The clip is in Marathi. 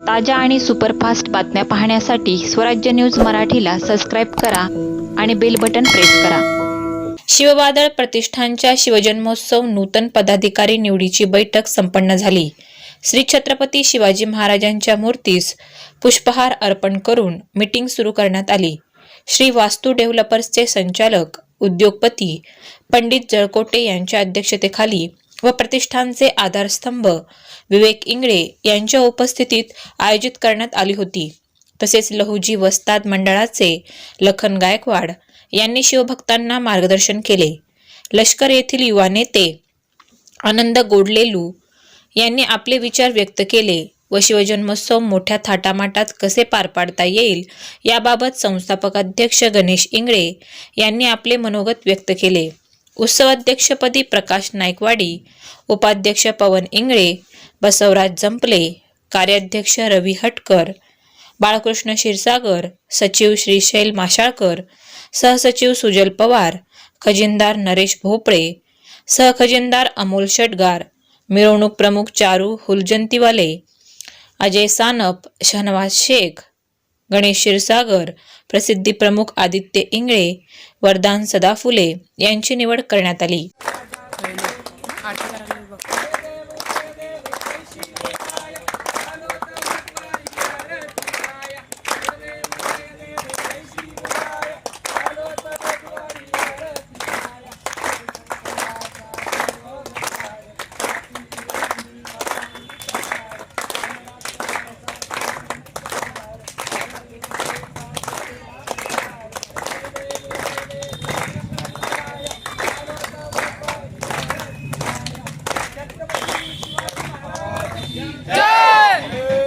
ताज्या आणि सुपरफास्ट बातम्या पाहण्यासाठी स्वराज्य न्यूज मराठीला सबस्क्राईब करा आणि बेल बटन प्रेस करा. शिववादळ प्रतिष्ठानच्या शिवजन्मोत्सव नूतन पदाधिकारी निवडीची बैठक संपन्न झाली. श्री छत्रपती शिवाजी महाराजांच्या मूर्तीस पुष्पहार अर्पण करून मीटिंग सुरू करण्यात आली. श्री वास्तू डेव्हलपर्सचे संचालक उद्योगपती पंडित जळकोटे यांच्या अध्यक्षतेखाली व प्रतिष्ठानचे आधारस्तंभ विवेक इंगळे यांच्या उपस्थितीत आयोजित करण्यात आली होती. तसेच लहुजी वस्ताद मंडळाचे लखन गायकवाड यांनी शिवभक्तांना मार्गदर्शन केले. लष्कर येथील युवा नेते आनंद गोडलेलू यांनी आपले विचार व्यक्त केले व शिवजन्मोत्सव मोठ्या थाटामाटात कसे पार पाडता येईल याबाबत संस्थापक अध्यक्ष गणेश इंगळे यांनी आपले मनोगत व्यक्त केले. उत्सवाध्यक्षपदी प्रकाश नायकवाडी उपाध्यक्ष पवन इंगळे बसवराज जंपले कार्याध्यक्ष रवी हटकर बाळकृष्ण क्षीरसागर सचिव श्रीशैल माशाळकर सहसचिव सुजल पवार खजिनदार नरेश भोपळे सहखजिनदार अमोल शटगार मिरवणूक प्रमुख चारू हुलजंतीवाले अजय सानप शहनवाज शेख गणेश क्षीरसागर प्रसिद्धी प्रमुख आदित्य इंगळे वरदान सदा फुले यांची निवड करण्यात आली. Yeah.